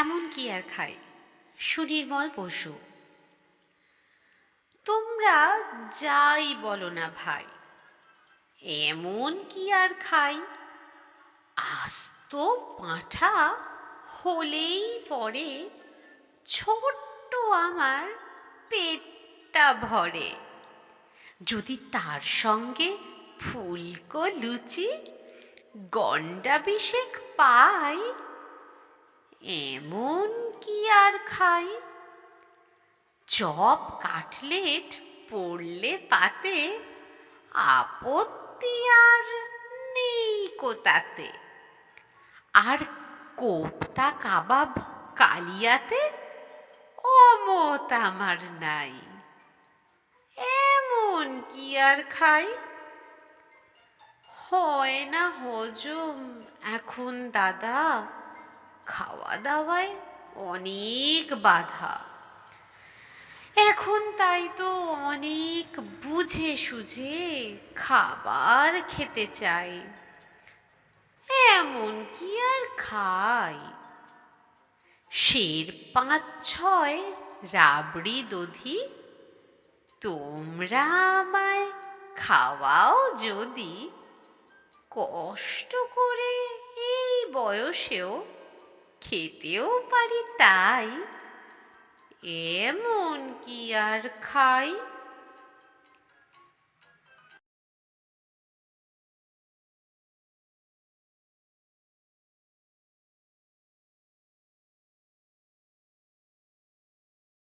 এমন কি আর খাই সুনির্মল পশু তোমরা যাই বলো না ভাই, এমন কি আর খাই? আস্ত পাঁঠা হলেই পরে ছোট্ট আমার পেটটা ভরে। যদি তার সঙ্গে ফুলকো লুচি গন্ডা বিশেক পাই এমন কি আর খাই? চপ, কাটলেট, পড়লে পাতে, আপত্তি আর নেই কো তাতে আর কোপ্তা কাবাব কালিয়াতে, অমত আমার নাই। এমন কি আর খাই? হয় না হজম এখন দাদা। খাওয়া দাওয়ায় অনেক বাধা। এখন তাই তো অনেক বুঝে সুঝে খাবার খেতে চাই। এমন কি আর খাই? শের পাঁচ ছয় রাবড়ি দধি, তোমরা আমায় খাওয়াও যদি। কষ্ট করে এই বয়সেও খেতেও পারি তাই। এমন কি আর খাই?